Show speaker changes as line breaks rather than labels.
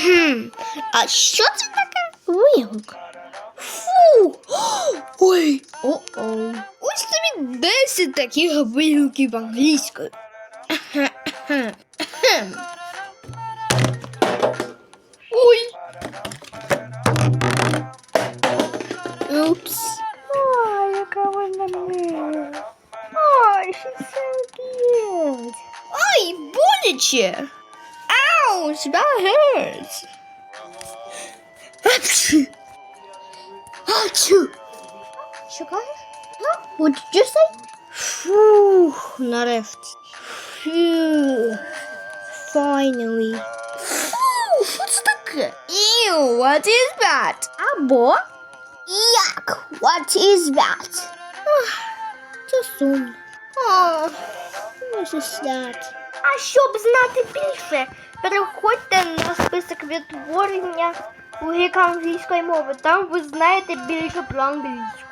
Мгм. А що це таке? Вигук. Фу! Ой! О-о. Ось тобі 10 таких вигуків англійською. Ахе-ахе. Ахем. Ой! Упс.
Ой, яка вона мила. Ой, she's so cute.
Ай, боляче! Ouch, that hurts! Апчу! Апчу! Що кажеш? What did you say? Фух, нарешті. Фу. Finally. Фу, що це таке? Ew, what is that? Або? Як? What is that? Ах, Це сумно. Oh, what is that?
А щоб знати більше, переходьте на список відтворення урок англійської мови. Там ви знаєте більше про англійську.